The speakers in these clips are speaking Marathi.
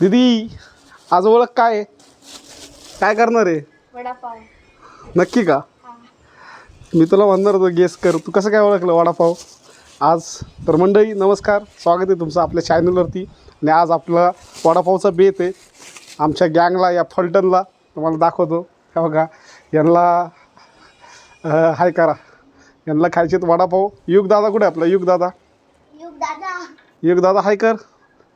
दीदी आज ओळख काय आहे? काय करणार आहे? वडापाव. नक्की का? हा. मी तुला म्हणणार होतो गेस कर. तू कसं काय ओळखलं वडापाव? आज तर मंडळी नमस्कार. स्वागत आहे तुमचं आपल्या चॅनलवरती आणि आज आपला वडापावचा बेत आहे. आमच्या गँगला या फलटणला. तुम्हाला दाखवतो. हे बघा यांना अं, हाय करा. यांना खायचे वडापाव. युग दादा कुठे आहे आपला? युग दादा युग दादा युग दादा हाय कर.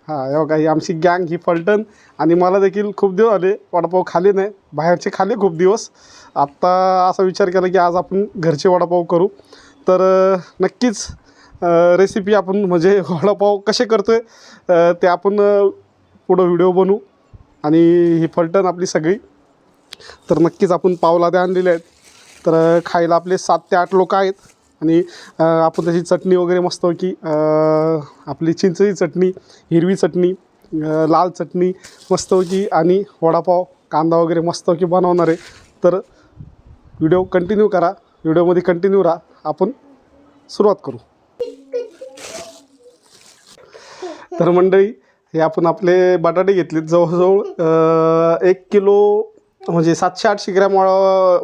हां हे बघा ही आमची गँग ही फलटण. आणि मला देखील खूप दिवस आले वडापाव खाले नाही. बाहेरचे खाले खूप दिवस. आत्ता असा विचार केला की आज आपण घरचे वडापाव करू. तर नक्कीच रेसिपी आपण म्हणजे वडापाव कसे करतो आहे ते आपण पुढं व्हिडिओ बनवू. आणि ही फलटण आपली सगळी. तर नक्कीच आपण पावलाद्या आणलेले आहेत. तर खायला आपले सात ते आठ लोक आहेत. आणि आपण त्याची चटणी वगैरे मस्त की आपली चिंचची चटणी हिरवी चटणी लाल चटणी मस्त की आणि वडापाव कांदा वगैरे मस्त की बनवणार आहे. तर व्हिडिओ कंटिन्यू करा. व्हिडिओमध्ये कंटिन्यू राहा. आपण सुरुवात करू. तर मंडळी हे आपण आपले बटाटे घेतलेत. जवळजवळ एक किलो म्हणजे सातशे आठशे ग्रॅम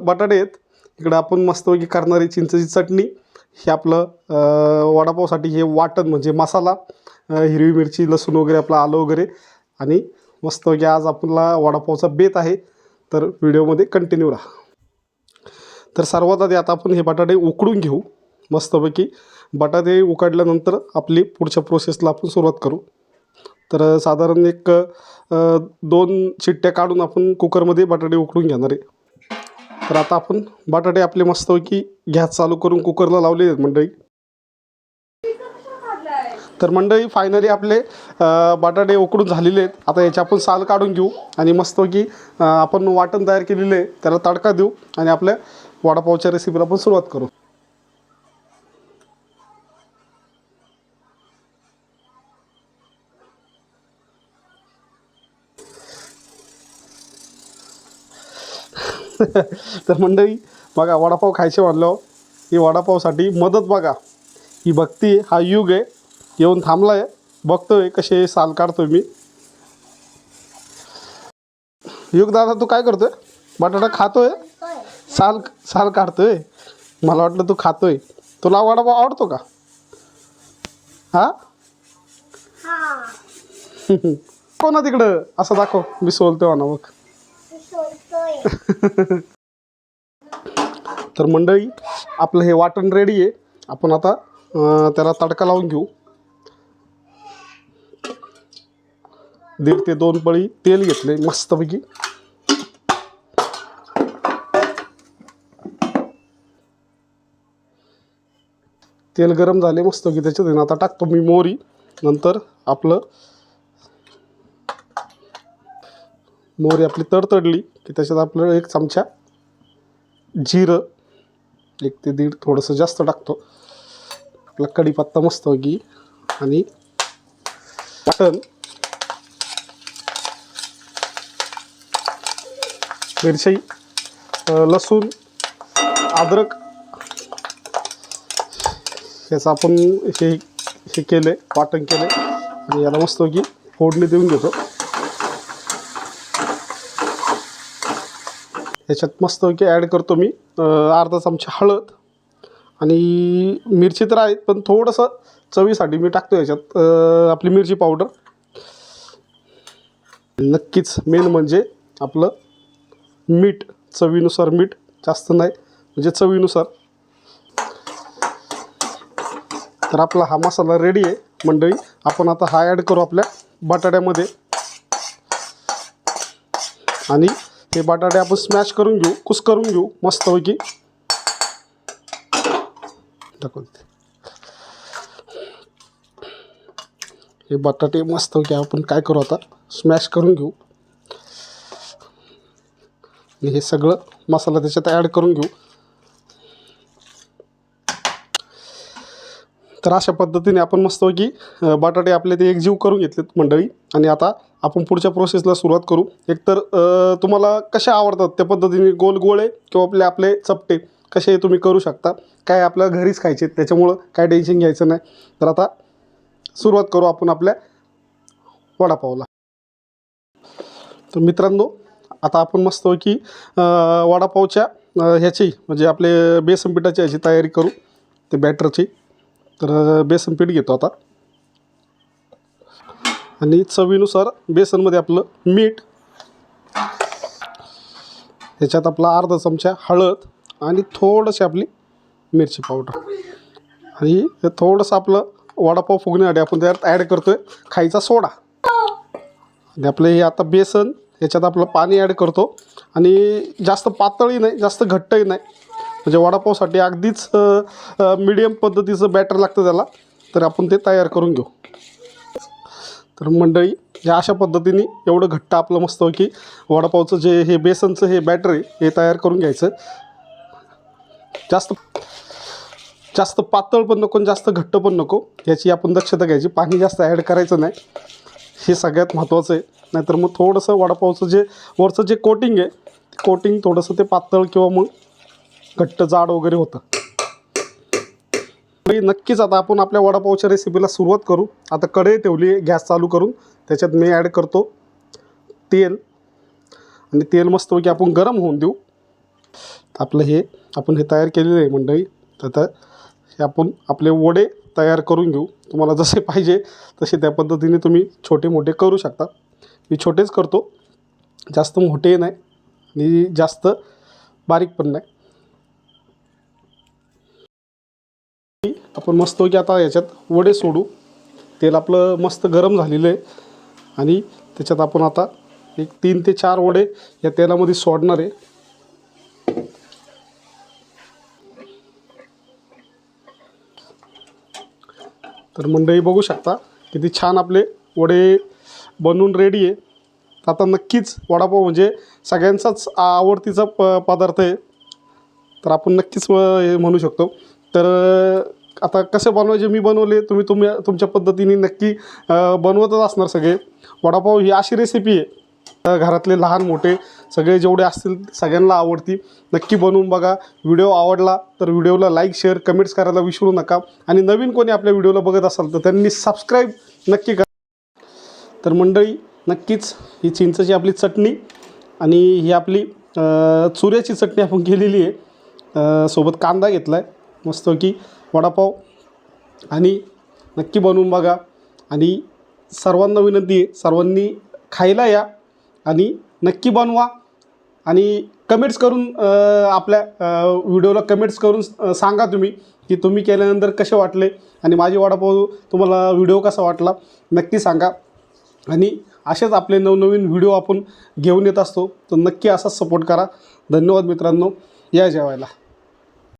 बटाटे आहेत. इकडं आपण मस्तपैकी करणारी चिंचेची चटणी. हे आपलं वडापावसाठी हे वाटण म्हणजे मसाला हिरवी मिरची लसूण वगैरे आपलं आलं वगैरे. आणि मस्तपैकी आज आपला वडापावचा बेत आहे. तर व्हिडिओमध्ये कंटिन्यू राहा. तर सर्वात आधी आता आपण हे बटाटे उकडून घेऊ. मस्तपैकी बटाटे उकडल्यानंतर आपली पुढच्या प्रोसेसला आपण सुरुवात करू. तर साधारण एक दोन शिट्ट्या काढून आपण कुकरमध्ये बटाटे उकडून घेणार आहे. तर आता आपण बटाटे आपले मस्तपैकी गॅस चालू करून कुकरला लावले आहेत मंडळी तर मंडळी फायनली आपले बटाटे उकडून झालेले आहेत. आता याची आपण साल काढून घेऊ आणि मस्तपैकी आपण वाटण तयार केलेले आहे. त्याला तडका देऊ आणि आपल्या वडापावच्या रेसिपीला आपण सुरुवात करू. तर मंडळी बघा वडापाव खायचे म्हणलं ही वडापावसाठी मदत बघा. ही भक्ती हा युग आहे. येऊन थांबला आहे बघतोय कसे साल काढतोय मी. युग दादा तू काय करतोय? बटाटा खातोय? साल साल काढतोय? मला वाटलं तू खातोय. तुला वडापाव आवडतो का? हा? हा. कोणा तिकडं? असं दाखव. मी सोलतोय ना मग तर मंडळी आपलं हे वाटण रेडी आहे. आपण आता त्याला तडका लावून घेऊ. दीड ते दोन पळी तेल घेतले मस्तपैकी. तेल गरम झाले मस्त की त्याच्यात आता टाकतो मी मोरी नंतर आपलं मोहरी आपली तडतडली की त्याच्यात आपलं एक चमचा जिरं एक ते दीड थोडंसं जास्त टाकतो. आपला कढीपत्ता मस्त की आणि मटण. मिरची लसूण अद्रक. याचं आपण हे हे केले वाटण केले आणि याला मस्त की फोडणी देऊन घेतो. याच्यात मस्तपैकी ॲड करतो मी. अर्धा चमचा हळद आणि मिरची तर आहेत पण थोडंसं चवीसाठी मी टाकतो याच्यात आपली मिरची पावडर नक्कीच मेन म्हणजे आपलं मीठ चवीनुसार मीठ जास्त नाही म्हणजे चवीनुसार. तर आपला हा मसाला रेडी आहे मंडळी. आपण आता हा ॲड करू आपल्या बटाट्यामध्ये. आणि हे बटाटे आपण स्मॅश करून घेऊ कुस करून घेऊ मस्तपैकी. टाकून हे बटाटे मस्तपैकी आपण काय करू आता? स्मॅश करून घेऊ. आणि हे सगळं मसाला त्याच्यात ॲड करून घेऊ. तर अशा पद्धतीने आपण मस्तपैकी बटाटे आपले ते एकजीव करून घेतलेत मंडळी. आणि आता आपण पुढच्या प्रोसेसला सुरुवात करू. एकतर तुम्हाला कशा आवडतात त्या पद्धतीने गोल गोळे किंवा आपले आपले चपटे कसे तुम्ही करू शकता? काय आपल्या घरीच खायचे आहेत, त्याच्यामुळं काय टेन्शन घ्यायचं नाही. तर आता सुरुवात करू आपण आपल्या वडापावला. तर मित्रांनो आता आपण मस्त की वडापावच्या ह्याची म्हणजे आपले बेसन पिठाची ह्याची तयारी करू. ते बॅटरची तर अं, बेसन पीठ घेतो आता. आणि चवीनुसार बेसनमध्ये आपलं मीठ याच्यात आपला अर्धा चमचा हळद आणि थोडंशी आपली मिरची पावडर. आणि हे थोडंसं आपलं वडापाव फुगण्यासाठी आपण त्यात ॲड करतो आहे खायचा सोडा. आणि आपलं हे आता बेसन याच्यात आपलं पाणी ॲड करतो. आणि जास्त पातळही नाही जास्त घट्टही नाही. म्हणजे वडापावसाठी अगदीच मिडियम पद्धतीचं बॅटर लागतं त्याला. तर आपण ते तयार करून घेऊ. तर मंडळी या अशा पद्धतीने एवढं घट्ट आपलं मस्त की वडापावचं जे हे बेसनचं हे बॅटर आहे हे तयार करून घ्यायचं. जास्त जास्त पातळ पण नको आणि जास्त घट्ट पण नको. याची आपण दक्षता घ्यायची. पाणी जास्त ॲड करायचं नाही. हे सगळ्यात महत्त्वाचं आहे. नाहीतर मग थोडंसं वडापावचं जे वरचं जे कोटिंग आहे ते कोटिंग थोडंसं ते पातळ किंवा मग घट्ट जाड वगैरे होतं. नक्कीच आता आपण आपल्या वडापावच्या रेसिपीला सुरुवात करू. आता कढई ठेवली आहे गॅस चालू करून. त्याच्यात मी ॲड करतो तेल. आणि तेल मस्तपैकी आपण गरम होऊन देऊ. आपलं हे आपण हे तयार केलेलं आहे मंडळी. तर आता हे आपण आपले वडे तयार करून घेऊ. तुम्हाला जसे पाहिजे तसे त्या पद्धतीने तुम्ही छोटे मोठे करू शकता. मी छोटेच करतो. जास्त मोठे नाही. आणि जास्त बारीक पण नाही. आपण मस्त की आता याच्यात वडे सोडू. तेल आपलं मस्त गरम झालेलं आहे. आणि त्याच्यात आपण आता एक तीन ते चार वडे या तेलामध्ये सोडणार आहे. तर मंडळी बघू शकता किती छान आपले वडे बनवून रेडी आहे. आता नक्कीच वडापाव म्हणजे सगळ्यांचाच आवडतीचा प पदार्थ आहे. तर आपण नक्कीच हे म्हणू शकतो. तर आता कसे बनवायचे मी बनवले तुम्ही तुम्ही तुमच्या पद्धतीने नक्की बनवतच असणार सगळे. वडापाव ही अशी रेसिपी आहे. घरातले लहान मोठे सगळे जेवढे असतील सगळ्यांना आवडती. नक्की बनवून बघा. व्हिडिओ आवडला तर व्हिडिओला लाईक शेअर कमेंट्स करायला विसरू नका. आणि नवीन कोणी आपल्या व्हिडिओला बघत असाल तर त्यांनी सबस्क्राईब नक्की करा. तर मंडळी नक्कीच ही चिंचची आपली चटणी आणि ही आपली चुऱ्याची चटणी आपण केलेली आहे. सोबत कांदा घेतला आहे मस्त की वडापाव आणि नक्की बनवून बघा. आणि सर्वांना विनंती आहे सर्वांनी खायला या आणि नक्की बनवा. आणि कमेंट्स करून आपल्या व्हिडिओला कमेंट्स करून सांगा तुम्ही की तुम्ही केल्यानंतर कसे वाटले आणि माझे वडापाव तुम्हाला व्हिडिओ कसा वाटला नक्की सांगा. आणि असेच आपले नवनवीन व्हिडिओ आपण घेऊन येत असतो तर नक्की असाच सपोर्ट करा. धन्यवाद मित्रांनो. या जेवायला.